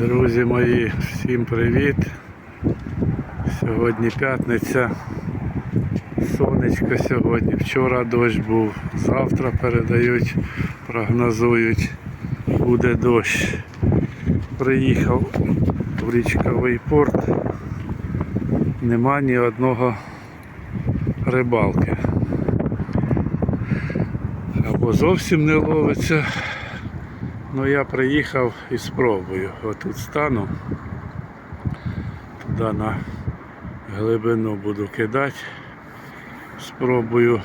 Друзі мої, всім привіт. Сьогодні п'ятниця. Сонечко сьогодні. Вчора дощ був. Завтра передають, прогнозують, буде дощ. Приїхав в річковий порт. Нема ні одного рибалки. Або зовсім не ловиться. Ну я приїхав і спробую. Отут стану. Туди на глибину буду кидати. Спробую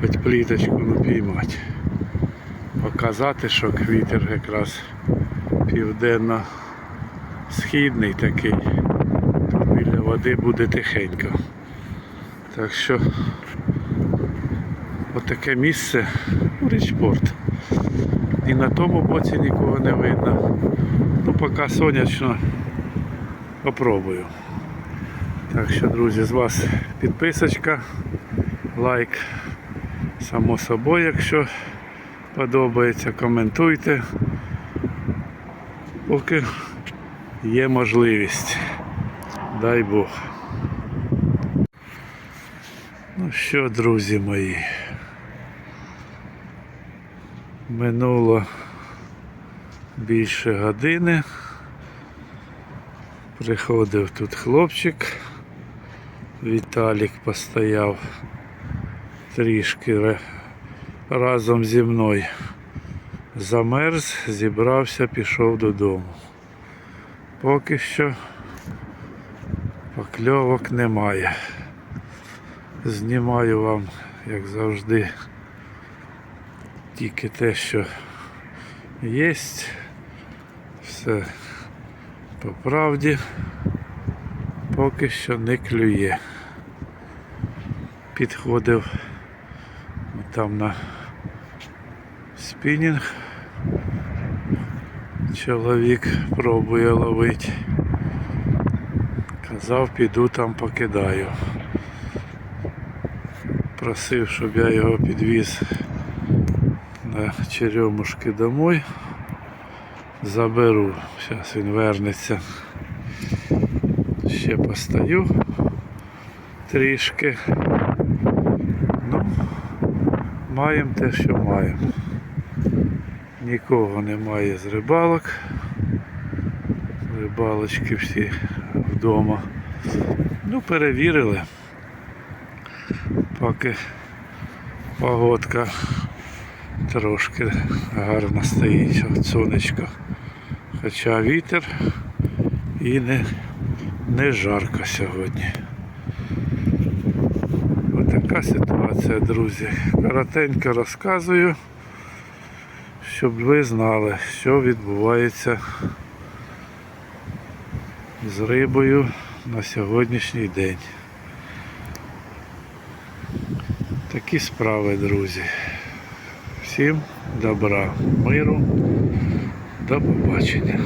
хоч пліточку напіймати. Показати, що вітер якраз південно-східний такий. То біля води буде тихенько. Так що отаке місце річпорт. І на тому боці нікого не видно. Ну, поки сонячно попробую. Так що, друзі, з вас підписочка, лайк. Само собою, якщо подобається, коментуйте. Поки є можливість. Дай Бог. Ну що, друзі мої. Минуло більше години. Приходив тут хлопчик. Віталік постояв трішки разом зі мною. Замерз, зібрався, пішов додому. Поки що покльовок немає. Знімаю вам, як завжди, тільки те, що є. Все по правді поки що не клює. Підходив там на спінінг. Чоловік пробує ловити. Казав, піду там покидаю. Просив, щоб я його підвіз на черемушки домой. Заберу. Зараз він вернеться. Ще постою трішки. Ну, маємо те, що маємо. Нікого немає з рибалок. Рибалочки всі вдома. Ну, перевірили. Поки погодка трошки гарно стоїть, сонечко. Хоча вітер і не, не жарко сьогодні. Отака ситуація, друзі. Коротенько розказую, щоб ви знали, що відбувається з рибою на сьогоднішній день. Такі справи, друзі. Всім добра, миру, до побачення.